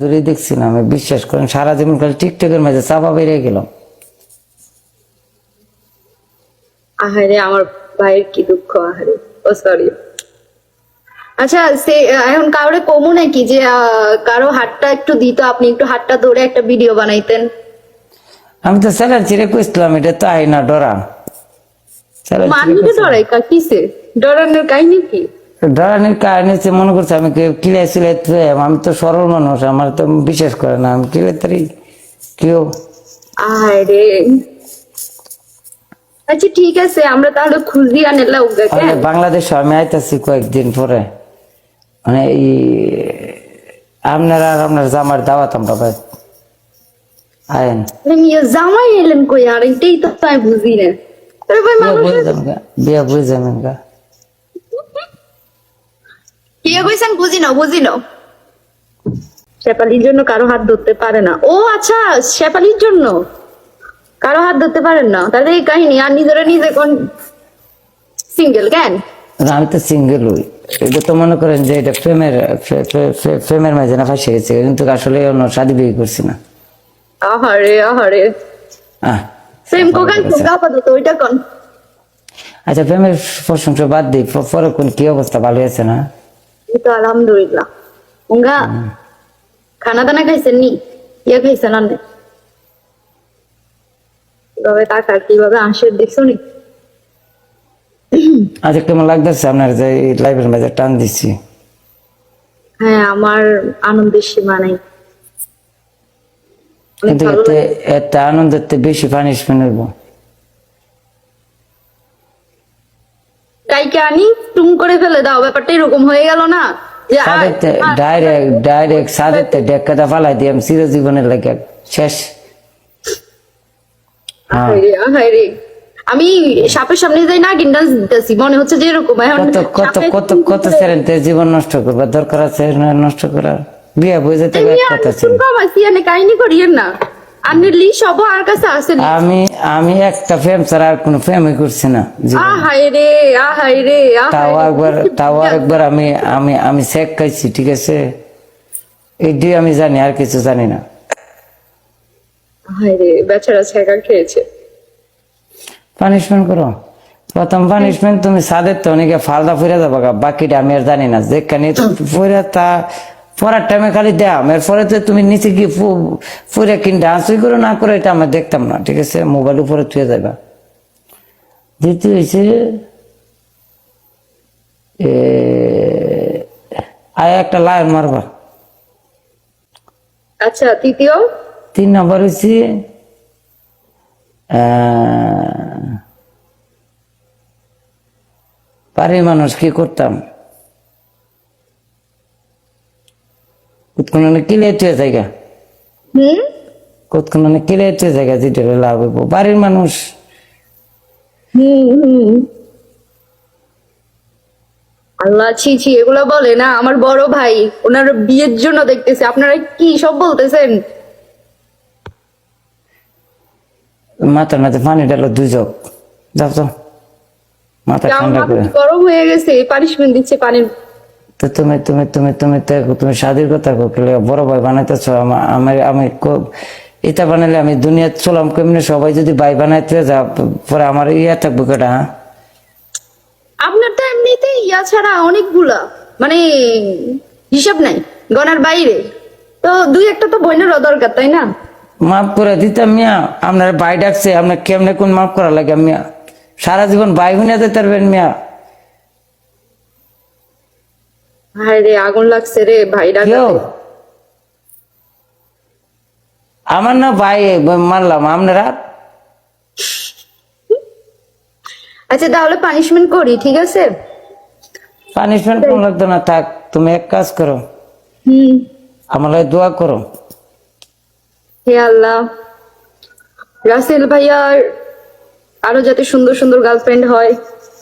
ধরে দেখছি না আমি বিশ্বাস করেন সারা জীবন খালি টিকটকের মাঝে চাপা বেরিয়ে গেলাম। আহারে আমার ভাইয়ের কি দুঃখ আহারে। ও সরি আচ্ছা সে এখন কাউরে কমু নাকি যে কারও হাতটা একটু দিত আপনি একটু হাতটা ধরে একটা ভিডিও বানাইতেন? আমি তো স্যালার চিরে কইছিলাম এটা তো আই না ডরা মানুষকে ডরাই কিসে ডরানোর কাহিনী কি? ডরানির কারণে হচ্ছে মনে করছে আমি কিলাই সিলাই আমি তো সরল মানুষ আমার তো বিশ্বাস করে না। আমি কিলাই তারি কেউ আরে। আচ্ছা ঠিক আছে আমরা তাহলে খুঁজি আনে তাহলে বাংলাদেশে আমি আইতাছি কয়েকদিন পরে। মানে এই আপনারা আর আপনার জামার দাওয়াত আমরা পাই আয়েন। জামাই এলেন কই আর? এটাই তো তাই বুঝি না বিয়া বুঝে যাবেন গা কি কইছেন বুঝি না বুঝি না শেফালির জন্য কারও হাত ধরতে পারে না। ও আচ্ছা শেফালির জন্য। কারও হাত ধরতে পারেন না। তাহলে এই কাহিনী আর নিজেরা নিজে কোন সিঙ্গেল কেন? আমি তো সিঙ্গেল হই। এটা তো মনে করেন যে এটা প্রেমের প্রেমের মাঝে না ফাঁসে গেছে কিন্তু আসলে অন্য শাদি বিয়ে করছি না। আহারে আহারে। প্রেম কোকান আপাতত ওইটা কোন? আচ্ছা প্রেমের প্রশংসা বাদ দিই। পরে কোন কি অবস্থা? ভালো আছে না? তো আলহামদুলিল্লাহ। উঙ্গা খানা দানা খাইছেন নি? ইয়ে খাইছেন আর নাই? কীভাবে টাকা কীভাবে আসে দেখছ নি? আচ্ছা কেমন লাগতেছে আপনার যে লাইভের মাঝে টান দিচ্ছি? হ্যাঁ আমার আনন্দের সীমা নাই। কিন্তু এতে এতে আনন্দের বেশি পানিশমেন্ট হইব। কাইকে আনি টুম করে ফেলে দাও ব্যাপারটা এরকম হয়ে গেল না? যে ডাইরেক্ট ডাইরেক্ট ডেকাটা ফালাই চিরজীবনের লাগে শেষ। হ্যাঁ। আমি সাপের সামনে যাই না গিন্ডান্স দিতেছি মনে হচ্ছে যে এরকম। কত কত কত কত জীবন নষ্ট করবে? দরকার আছে নষ্ট করার? বিয়া বুঝে তো কথা ছিল কাহিনী করিয়েন না। আপনি লি সব আর কাছে আমি আমি একটা ফেম ছাড়া আর কোনো করছি না। আহাই রে আহাই রে তাও একবার তাও একবার আমি আমি আমি চেক খাইছি ঠিক আছে? এই আমি জানি আর কিছু জানি না। হাই রে বেচারা ছেঁকা খেয়েছে। পানিশমেন্ট করো। প্রথম পানিশমেন্ট তুমি সাদের তো অনেকে ফালদা ফুরে যাব বাকিটা আমি আর জানি না। যেখানে ফুরে তা পড়ার টাইমে খালি দেয়া এরপরে তো তুমি নিচে গিয়ে ফুরে কিন ডান্সই করো না করে এটা আমরা দেখতাম না ঠিক আছে? মোবাইল উপরে থুয়ে যাবা দ্বিতীয় হয়েছে এ, আয় একটা লাইন মারবা। আচ্ছা তৃতীয়? তিন নম্বর আহ, বাড়ির মানুষ কি করতাম? কতক্ষণ কিলে তুই জায়গা? হুম? কতক্ষণ কিলে তুই জায়গা? যেটা লাভ হইব। বাড়ির মানুষ। আল্লাহ ছি ছি এগুলো বলে না। আমার বড় ভাই ওনার বিয়ের জন্য দেখতেছে। আপনারা কি সব বলতেছেন? মাথার মাঝে পানি ডালো দুই জগ যাও তো মাথা ঠান্ডা করে। গরম হয়ে গেছে পানিশমেন্ট দিচ্ছে পানির তো তুমি তুমি তুমি তুমি তো তুমি স্বাধীর কথা কোকিলে বড় ভাই বানাইতেছ আমার আমি এটা বানাইলে আমি দুনিয়া চলাম কেমনি? সবাই যদি ভাই বানাইতে যা পরে আমার ইয়া থাকব কেটা আপনার তো এমনিতে ইয়া ছাড়া অনেকগুলা মানে হিসাব নাই গনার বাইরে। তো দুই একটা তো বইনেরও দরকার তাই না? মাফ করে দিতাম মিয়া আপনার ভাই ডাকছে আপনার কেমনে কোন মাফ করা লাগে মিয়া? সারা জীবন ভাই হুনিয়া যেতে পারবেন মিয়া। হায় রে আগুন লাগছে রে ভাই ডাকাতে আমার না ভাই মারলাম আপনারা আচ্ছা তাহলে পানিশমেন্ট করি ঠিক আছে? পানিশমেন্ট কোন লাগতো না থাক তুমি এক কাজ করো। হুম। আমার দোয়া করো। হে আল্লাহ। রাসেল ভাইয়ার আরও যাতে সুন্দর সুন্দর গার্লফ্রেন্ড হয়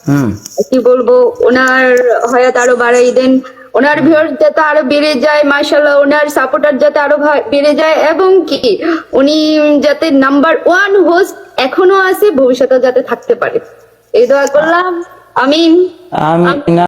হুম। কি বলব ওনার হয়াত আরও বাড়াই দেন। ওনার ভিউর যাতে আরও বেড়ে যায় মাশাল্লাহ ওনার সাপোর্টার যাতে আরও বেড়ে যায় এবং কি, উনি যাতে নাম্বার ওয়ান হোস্ট এখনও আছে ভবিষ্যতে যাতে থাকতে পারে। এই দোয়া করলাম। আমিন। আমি না